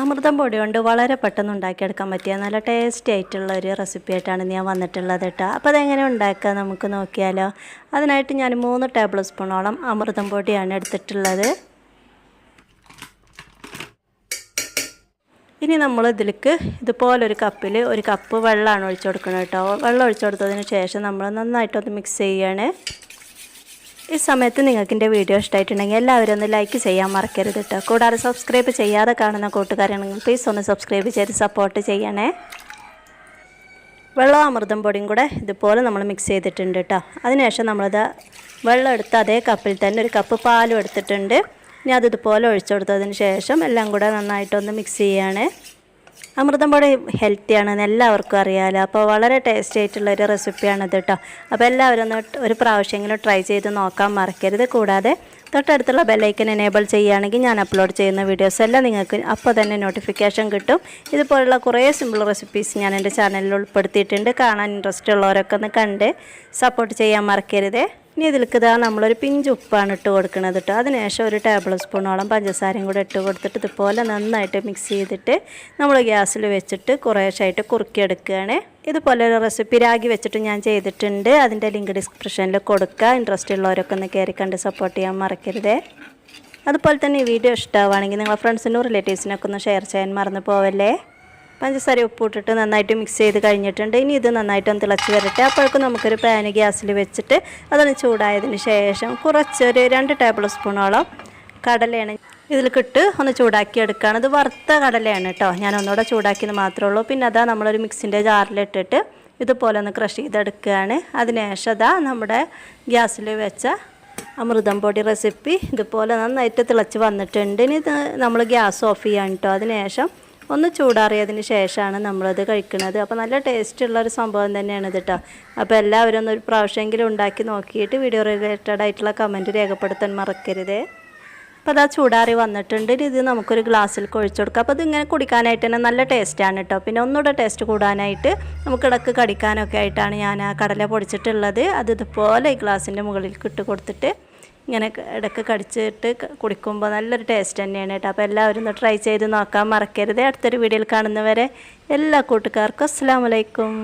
അമൃതം പൊടി കൊണ്ട് വളരെ പെട്ടെന്ന് ഉണ്ടാക്കിയെടുക്കാൻ പറ്റിയ നല്ല ടേസ്റ്റി ആയിട്ടുള്ള ഒരു റെസിപ്പി ആയിട്ടാണ് ഞാൻ വന്നിട്ടുള്ളത് കേട്ടോ അപ്പോൾ അതെങ്ങനെ ഉണ്ടാക്കുക നമുക്ക് നോക്കിയാലോ. അതിനായിട്ട് ഞാൻ മൂന്ന് ടേബിൾ സ്പൂണോളം അമൃതം പൊടിയാണ് എടുത്തിട്ടുള്ളത്. ഇനി നമ്മൾ ഇതിലേക്ക് ഇതുപോലൊരു കപ്പിൽ ഒരു കപ്പ് വെള്ളമാണ് ഒഴിച്ചു കൊടുക്കുന്നത് കേട്ടോ വെള്ളം ഒഴിച്ചു കൊടുത്തതിന് ശേഷം നമ്മൾ നന്നായിട്ടൊന്ന് മിക്സ് ചെയ്യാണ്. ഈ സമയത്ത് നിങ്ങൾക്ക് എന്റെ വീഡിയോ ഇഷ്ടമായിട്ടുണ്ടെങ്കിൽ എല്ലാവരും ഒന്ന് ലൈക്ക് ചെയ്യാൻ മറക്കരുത് കേട്ടോ കൂടാതെ സബ്സ്ക്രൈബ് ചെയ്യാതെ കാണുന്ന കൂട്ടുകാരാണെങ്കിൽ പ്ലീസ് ഒന്ന് സബ്സ്ക്രൈബ് ചെയ്ത് സപ്പോർട്ട് ചെയ്യണേ. വെള്ളം അമൃതം പൊടിയും കൂടെ ഇതുപോലെ നമ്മൾ മിക്സ് ചെയ്തിട്ടുണ്ട് കേട്ടോ അതിനുശേഷം നമ്മളിത് വെള്ളം എടുത്ത് അതേ കപ്പിൽ തന്നെ ഒരു കപ്പ് പാലും എടുത്തിട്ടുണ്ട്. ഇനി അത് ഇതുപോലെ ഒഴിച്ചു കൊടുത്തതിന് ശേഷം എല്ലാം കൂടെ നന്നായിട്ടൊന്ന് മിക്സ് ചെയ്യാണ്. അമൃതം പൊടി ഹെൽത്തിയാണെന്ന് എല്ലാവർക്കും അറിയാമല്ലോ അപ്പോൾ വളരെ ടേസ്റ്റി ആയിട്ടുള്ള ഒരു റെസിപ്പിയാണിത് കേട്ടോ അപ്പോൾ എല്ലാവരും ഒന്ന് ഒരു പ്രാവശ്യമെങ്കിലും ട്രൈ ചെയ്ത് നോക്കാൻ മറക്കരുത്. കൂടാതെ തൊട്ടടുത്തുള്ള ബെല്ലൈക്കൻ എനേബിൾ ചെയ്യുകയാണെങ്കിൽ ഞാൻ അപ്ലോഡ് ചെയ്യുന്ന വീഡിയോസ് എല്ലാം നിങ്ങൾക്ക് അപ്പോൾ തന്നെ നോട്ടിഫിക്കേഷൻ കിട്ടും. ഇതുപോലുള്ള കുറേ സിമ്പിൾ റെസിപ്പീസ് ഞാൻ എന്റെ ചാനലിൽ ഉൾപ്പെടുത്തിയിട്ടുണ്ട്. കാണാൻ ഇൻട്രസ്റ്റ് ഉള്ളവരൊക്കെ ഒന്ന് കണ്ട് സപ്പോർട്ട് ചെയ്യാൻ മറക്കരുതേ. ഇനി ഇതിലേക്ക് ഇതാ നമ്മളൊരു പിഞ്ച് ഉപ്പാണ് ഇട്ട് കൊടുക്കുന്നത് കേട്ടോ അതിനുശേഷം ഒരു ടേബിൾ സ്പൂണോളം പഞ്ചസാരയും കൂടെ ഇട്ട് കൊടുത്തിട്ട് ഇതുപോലെ നന്നായിട്ട് മിക്സ് ചെയ്തിട്ട് നമ്മൾ ഗ്യാസിൽ വെച്ചിട്ട് കുറേശ്ശായിട്ട് കുറുക്കിയെടുക്കുകയാണ് ഇതുപോലെ ഒരു റെസിപ്പി രാഗി വെച്ചിട്ട് ഞാൻ ചെയ്തിട്ടുണ്ട്. അതിന്റെ ലിങ്ക് ഡിസ്ക്രിപ്ഷനിൽ കൊടുക്കുക ഇൻട്രസ്റ്റ് ഉള്ളവരൊക്കെ ഒന്ന് കയറി കണ്ട് സപ്പോർട്ട് ചെയ്യാൻ മറക്കരുതേ. അതുപോലെ തന്നെ ഈ വീഡിയോ ഇഷ്ടമാവുകയാണെങ്കിൽ നിങ്ങളുടെ ഫ്രണ്ട്സിനും റിലേറ്റീവ്സിനൊക്കെ ഒന്ന് ഷെയർ ചെയ്യാൻ മറന്നു പോവല്ലേ? പഞ്ചസാര ഉപ്പിട്ടിട്ട് നന്നായിട്ട് മിക്സ് ചെയ്ത് കഴിഞ്ഞിട്ടുണ്ട്. ഇനി ഇത് നന്നായിട്ടൊന്ന് തിളച്ച് വരട്ടെ. അപ്പോഴേക്കും നമുക്കൊരു പാന് ഗ്യാസിൽ വെച്ചിട്ട് അതൊന്ന് ചൂടായതിന് ശേഷം കുറച്ചൊരു രണ്ട് ടേബിൾ സ്പൂണോളം കടലയാണ് ഇതിലേക്കിട്ട് ഒന്ന് ചൂടാക്കി എടുക്കുകയാണ്. ഇത് വറുത്ത കടലയാണ് കേട്ടോ. ഞാൻ ഒന്നുകൂടെ ചൂടാക്കിയത് മാത്രമേ ഉള്ളൂ. പിന്നെ അതാ നമ്മളൊരു മിക്സിന്റെ ജാറിലിട്ടിട്ട് ഇതുപോലെ ഒന്ന് ക്രഷ് ചെയ്തെടുക്കുകയാണ്. അതിനുശേഷം അതാ നമ്മുടെ ഗ്യാസിൽ വെച്ച അമൃതം പൊടി റെസിപ്പി ഇതുപോലെ നന്നായിട്ട് തിളച്ച് വന്നിട്ടുണ്ട്. ഇനി ഇത് നമ്മൾ ഗ്യാസ് ഓഫ് ചെയ്യാൻ കേട്ടോ. അതിനുശേഷം ഒന്ന് ചൂടാറിയതിന് ശേഷമാണ് നമ്മളത് കഴിക്കുന്നത്. അപ്പോൾ നല്ല ടേസ്റ്റ് ഉള്ള ഒരു സംഭവം തന്നെയാണ് ഇത് കേട്ടോ അപ്പോൾ എല്ലാവരും ഒന്ന് പ്രാവശ്യമെങ്കിലും ഉണ്ടാക്കി നോക്കിയിട്ട് വീഡിയോ റിലേറ്റഡ് ആയിട്ടുള്ള കമന്റ് രേഖപ്പെടുത്താൻ മറക്കരുത്. അപ്പോൾ അതാ ചൂടാറി വന്നിട്ടുണ്ട്. ഇത് നമുക്കൊരു ഗ്ലാസ്സിൽ കൊഴിച്ചു കൊടുക്കാം. അപ്പോൾ ഇതിങ്ങനെ കുടിക്കാനായിട്ട് തന്നെ നല്ല ടേസ്റ്റാണ് കേട്ടോ പിന്നെ ഒന്നുകൂടെ ടേസ്റ്റ് കൂടാനായിട്ട് നമുക്ക് ഇടയ്ക്ക് കടിക്കാനൊക്കെ ആയിട്ടാണ് ഞാൻ ആ കടല പൊടിച്ചിട്ടുള്ളത്. അത് ഇതുപോലെ ഈ മുകളിൽ ഇട്ട് കൊടുത്തിട്ട് ഇങ്ങനെ ഇടയ്ക്ക് കടിച്ചിട്ട് കുടിക്കുമ്പോൾ നല്ലൊരു ടേസ്റ്റ് തന്നെയാണ് കേട്ടോ. അപ്പോൾ എല്ലാവരും ഒന്ന് ട്രൈ ചെയ്ത് നോക്കാൻ മറക്കരുത്. അടുത്തൊരു വീഡിയോയിൽ കാണുന്നവരെ എല്ലാ കൂട്ടുകാർക്കും അസ്സാം വലൈക്കും